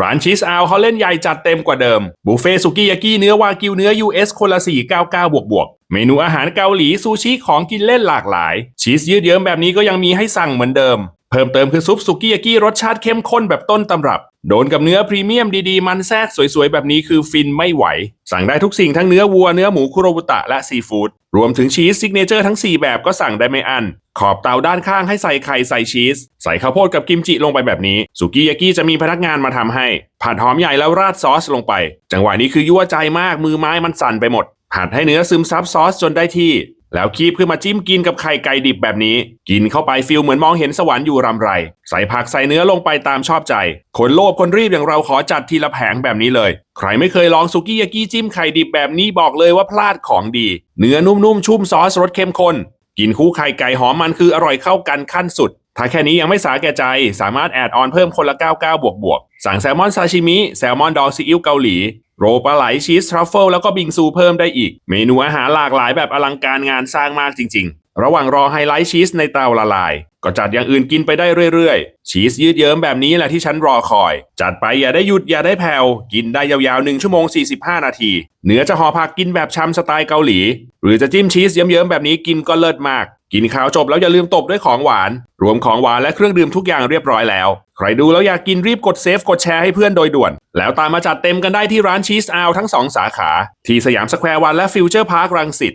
ร้านชีสอาวเขาเล่นใหญ่จัดเต็มกว่าเดิม บุฟเฟ่สุกี้ยากิเนื้อวากิวเนื้อ US คนละ 499 บวกบวกเมนูอาหารเกาหลีซูชิของกินเล่นหลากหลาย ชีสยืดเยิ้มแบบนี้ก็ยังมีให้สั่งเหมือนเดิม เพิ่มเติมคือซุปสุกี้ยากิรสชาติเข้มข้นแบบต้นตำรับ โดนกับเนื้อพรีเมียมดีๆ มันแทรกสวยๆ แบบนี้คือฟินไม่ไหว สั่งได้ทุกสิ่งทั้งเนื้อวัวเนื้อหมูคุโรบุตะและซีฟู้ดรวมถึงชีสซิกเนเจอร์ทั้ง 4 แบบก็สั่งได้ไม่อัน ขอบเตาด้านข้างให้ใส่ไข่ใส่ชีส ใส่ข้าวโพดกับกิมจิลงไปแบบนี้สุกี้ยากิจะมีพนักงานมาทำให้ ผัดหอมใหญ่แล้วราดซอสลงไป จังหวะนี้คือยั่วใจมากมือไม้มันสั่นไปหมด ผัดให้เนื้อซึมซับซอสจนได้ที่ แล้วคีบขึ้นมาจิ้มกินกับไข่ไก่ดิบแบบนี้ กินเข้าไปฟิลเหมือนมองเห็นสวรรค์อยู่รำไร ใส่ผักใส่เนื้อลงไปตามชอบใจ คนโลภคนรีบอย่างเราขอจัดทีละแผงแบบนี้เลย ใครไม่เคยลองสุกี้ยากิจิ้มไข่ดิบแบบนี้บอกเลยว่าพลาดของดี เนื้อนุ่มๆชุ่มซอสรสเข้มข้น กินคู่ไข่ไก่หอมมันคืออร่อยเข้ากันขั้นสุด ถ้าแค่นี้ยังไม่สาแก่ใจ สามารถแอดออนเพิ่มคนละ 99 บวกบวกสั่งแซลมอนซาชิมิ แซลมอนดองซีอิ๊วเกาหลี โรปลาไหลชีสทรัฟเฟิลแล้วก็บิงซูเพิ่มได้อีก เมนูอาหารหลากหลายแบบอลังการงานสร้างมากจริง ๆ ระหว่างรอไฮไลท์ชีสในเตาละลาย ก็จัดอย่างอื่นกินไปได้เรื่อยๆ ชีสยืดเยิ้มแบบนี้แหละที่ฉันรอคอย จัดไปอย่าได้หยุดอย่าได้แผ่วกินได้ยาวๆ 1 ชั่วโมง 45 นาทีเนื้อจะห่อผักกินแบบชำสไตล์เกาหลี หรือจะจิ้มชีสเยิ้มๆแบบนี้กินก็เลิศมาก กินข้าวจบแล้วอย่าลืมตบด้วยของหวาน รวมของหวานและเครื่องดื่มทุกอย่างเรียบร้อยแล้ว ใครดูแล้วอยากกินรีบกดเซฟกดแชร์ให้เพื่อนโดยด่วน แล้วตามมาจัดเต็มกันได้ที่ร้านชีสอาวทั้งสองสาขา ที่สยามสแควร์วันและฟิวเจอร์พาร์ครังสิต